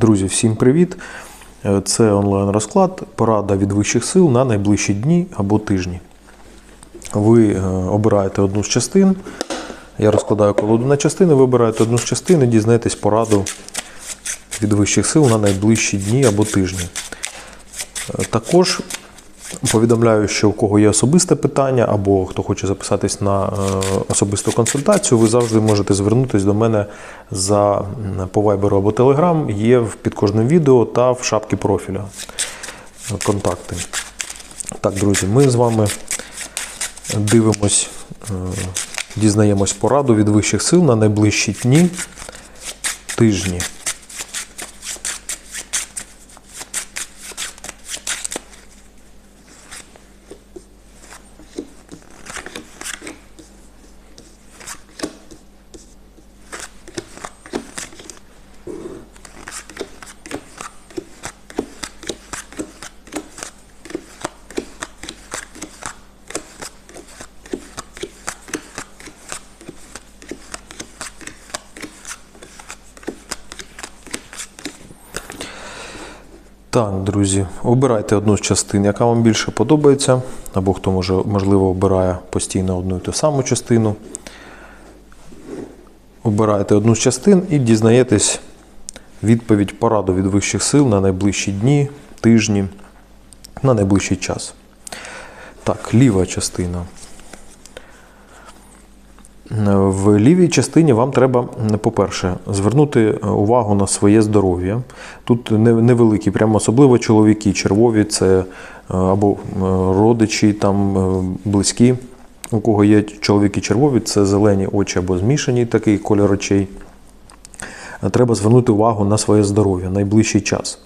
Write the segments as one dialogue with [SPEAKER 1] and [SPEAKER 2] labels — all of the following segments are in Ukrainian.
[SPEAKER 1] Друзі, всім привіт! Е, Це онлайн-розклад, порада від вищих сил на найближчі дні або тижні. Ви е, обираєте одну з частин. Я розкладаю колоду на частини, ви обираєте одну з частин і дізнаєтесь пораду від вищих сил на найближчі дні або тижні. Е, Також повідомляю, що у кого є особисте питання, або хто хоче записатись на е, особисту консультацію, ви завжди можете звернутися до мене за по Viber або Telegram. Є під кожним відео та в шапці профіля контакти. Так, друзі, ми з вами дивимось, е, дізнаємось пораду від вищих сил на найближчі дні, тижні. Так, друзі, обирайте одну з частин, яка вам більше подобається, або хто може, можливо обирає постійно одну і ту саму частину. Обираєте одну з частин і дізнаєтесь відповідь пораду від вищих сил на найближчі дні, тижні, на найближчий час. Так, ліва частина. В лівій частині вам треба, по-перше, звернути увагу на своє здоров'я. Тут невеликі, прямо особливо чоловіки, червові це е, або е, родичі, там е, близькі. У кого є чоловіки червові, це зелені очі або змішані такий кольор очей. Треба звернути увагу на своє здоров'я найближчий час.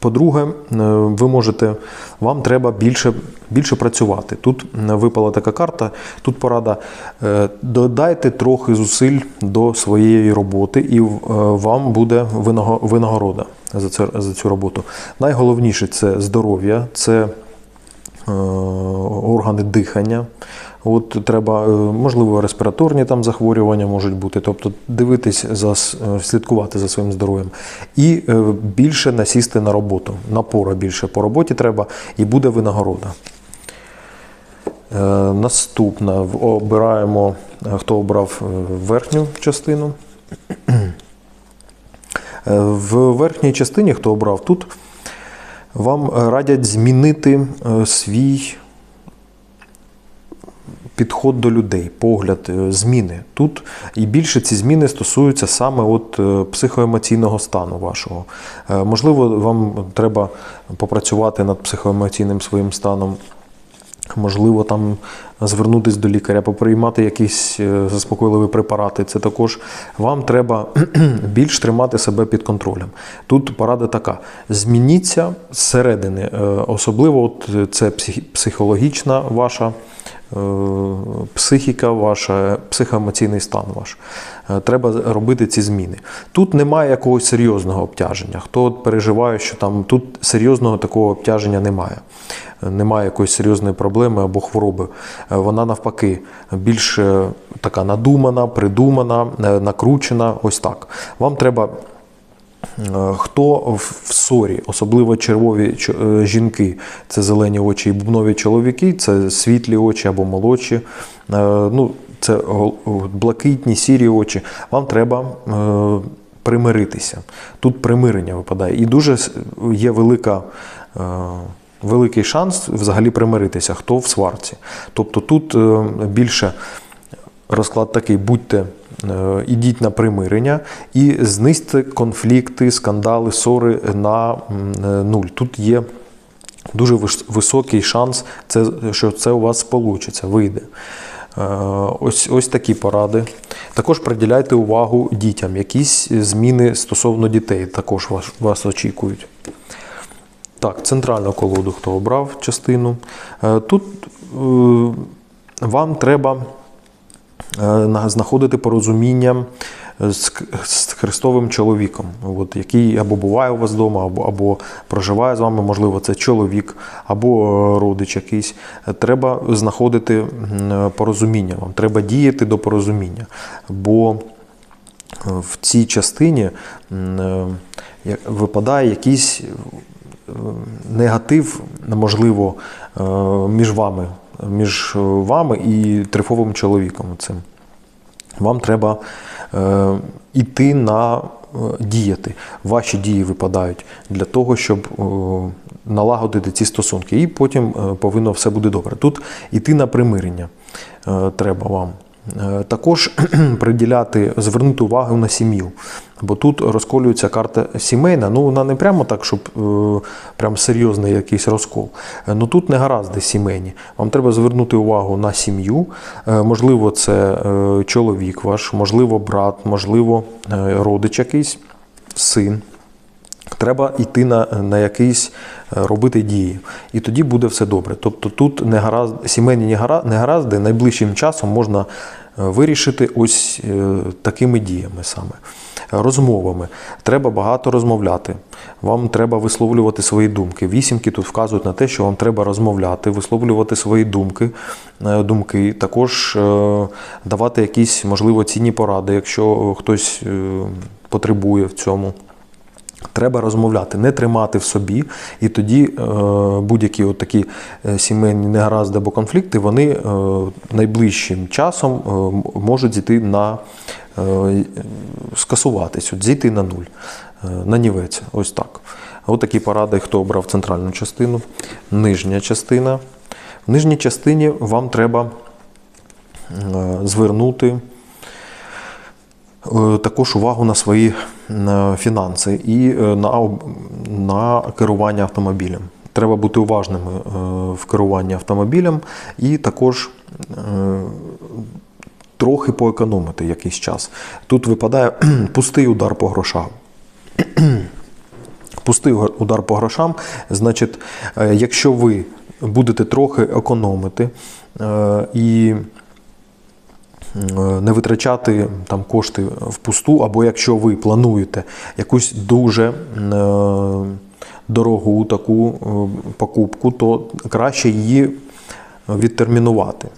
[SPEAKER 1] По-друге, е, ви можете, вам треба більше, більше працювати. Тут е, випала така карта, тут порада. е, Додайте трохи зусиль до своєї роботи, і вам буде винаго- винагорода за, цю роботу. Найголовніше це здоров'я, це органи дихання. От треба, е, можливо, респіраторні там захворювання можуть бути, тобто дивитись за е, слідкувати за своїм здоров'ям. І е, більше насісти на роботу. Напора більше по роботі треба, і буде винагорода. Е, Наступна обираємо, е, хто обрав е, верхню частину. Е, В верхній частині, хто обрав тут, вам е, радять змінити е, свій підход до людей, погляд, е, зміни. Тут і більше ці зміни стосуються саме от психоемоційного стану вашого. Можливо, вам треба попрацювати над психоемоційним своїм станом. Можливо, там звернутися до лікаря, поприймати якісь е, заспокійливі препарати. Це також вам треба більш тримати себе під контролем. Тут порада така: змініться зсередини, Е, особливо от е, це психологічна ваша психіка, ваша психоемоційний стан ваш. Е, Треба робити ці зміни. Тут немає якогось серйозного обтяження. Хто переживає, що там тут серйозного такого обтяження немає. Е, Немає якоїсь серйозної проблеми або хвороби. Е, Вона навпаки більш е, така надумана, придумана, е, накручена. Ось так. Вам треба Е, Хто в ссорі, особливо червові е, жінки, це зелені очі і бубнові чоловіки, це світлі очі або молодші, е, ну, це блакитні, сірі очі. Вам треба е, примиритися. Тут примирення випадає. І дуже є велика. е, Великий шанс взагалі примиритися, хто в сварці. Тобто тут е, більше розклад такий: будьте, е, ідіть на примирення і знизьте конфлікти, скандали, ссори на е, нуль. Тут є дуже високий шанс, що це у вас вийде, вийде. Е, Ось, ось такі поради. Також приділяйте увагу дітям. Якісь зміни стосовно дітей також вас, вас очікують. Так, центральну колоду, хто обрав частину. Е, Тут е, вам треба е, знаходити порозуміння з, Христовим чоловіком, от, який або буває у вас вдома, або, або проживає з вами, можливо, це чоловік, або е, родич якийсь. Е, Треба знаходити порозуміння вам, треба діяти до порозуміння. Бо в цій частині е, випадає якийсь е, негатив, можливо, е, між вами, між вами і трифовим чоловіком. Цим. Вам треба е, йти на е, діяти. Ваші дії випадають для того, щоб е, налагодити ці стосунки. І потім е, повинно все буде добре. Тут іти на примирення е, треба вам. Е, Також приділяти, звернути увагу на сім'ю. Бо тут розколюється карта сімейна. Ну, вона не прямо так, щоб е, прям серйозний якийсь розкол. Е, Ну тут не гаразди сімейні. Вам треба звернути увагу на сім'ю. Можливо, це чоловік ваш, можливо, брат, можливо, родич якийсь, син. Треба йти на, на якийсь е, робити дії, і тоді буде все добре. Тобто тут негаразд, сімейні негаразди найближчим часом можна е, вирішити ось е, такими діями саме. Розмовами. Треба багато розмовляти. Вам треба висловлювати свої думки. Вісімки тут вказують на те, що вам треба розмовляти, висловлювати свої думки, думки. Також давати якісь, можливо, цінні поради, якщо хтось потребує в цьому. Треба розмовляти, не тримати в собі, і тоді е, будь-які от такі е, сімейні негаразди або конфлікти, вони е, найближчим часом можуть зійти на скасуватись, от зійти на нуль, на нівець. Ось так. От такі поради, хто обрав центральну частину, нижня частина. В нижній частині вам треба звернути також увагу на свої е, фінанси і е, на, на керування автомобілем. Треба бути уважними е, в керуванні автомобілем і також е, трохи поекономити якийсь час. Тут випадає пустий удар по грошам. Пустий удар по грошам, значить, е, якщо ви будете трохи економити е, і е, не витрачати там кошти впусту, або якщо ви плануєте якусь дуже е, дорогу таку е, покупку, то краще її відтермінувати.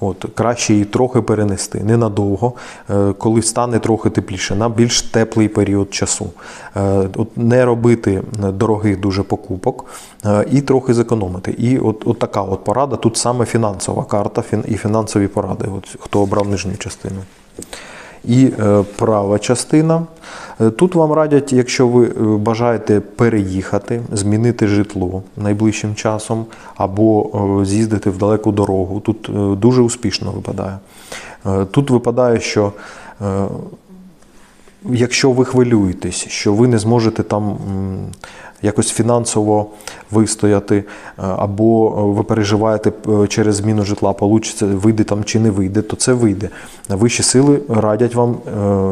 [SPEAKER 1] От, краще її трохи перенести, ненадовго, е, коли стане трохи тепліше, на більш теплий період часу. Е, От, не робити дорогих дуже покупок е, і трохи зекономити. І от, от така от порада, тут саме фінансова карта і фінансові поради, от, хто обрав нижню частину. І е, права частина. Е, Тут вам радять, якщо ви е, бажаєте переїхати, змінити житло найближчим часом, або з'їздити в далеку дорогу. Тут дуже успішно випадає. Тут випадає, що якщо ви хвилюєтесь, що ви не зможете там якось фінансово вистояти, е, або е, ви переживаєте е, через зміну житла, получиться, вийде там чи не вийде, то це вийде. Вищі сили радять вам,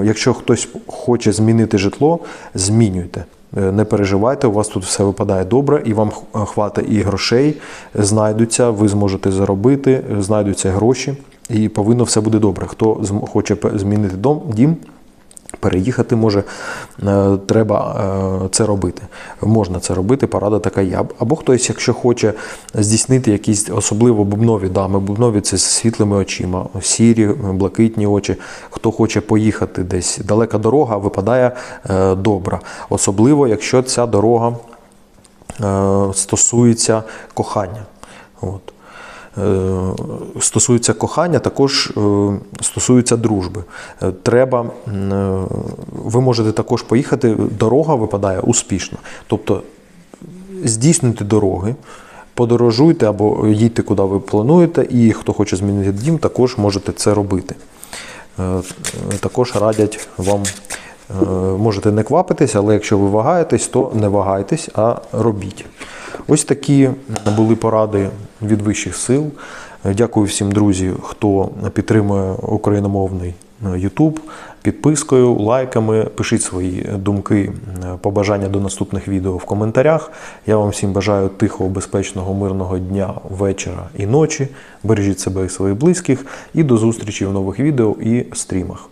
[SPEAKER 1] якщо хтось хоче змінити житло, змінюйте. Не переживайте, у вас тут все випадає добре, і вам х- хватить і грошей знайдуться, ви зможете заробити, знайдуться гроші, і повинно все буде добре. Хто хоче змінити дом, дім, Переїхати може, е, треба е, це робити. Можна це робити, порада така є. Або хтось, якщо хоче здійснити якісь особливо бубнові дами, бубнові це з світлими очима, сірі, блакитні очі. Хто хоче поїхати десь, далека дорога випадає е, добра. Особливо, якщо ця дорога стосується кохання. От. Е, Стосується кохання, також е, стосується дружби. Е, Треба, ви можете також поїхати, дорога випадає успішно. Тобто здійснюйте дороги, подорожуйте або їдьте, куди ви плануєте, і хто хоче змінити дім, також можете це робити. Також радять вам, можете не квапитись, але якщо ви вагаєтесь, то не вагайтесь, а робіть. Ось такі були поради від вищих сил. Е, Дякую всім друзі, хто підтримує україномовний е, YouTube, підпискою, лайками. Пишіть свої думки, е, побажання до наступних відео в коментарях. Я вам всім бажаю тихого, безпечного, мирного дня, вечора і ночі. Бережіть себе і своїх близьких. І до зустрічі в нових відео і стрімах.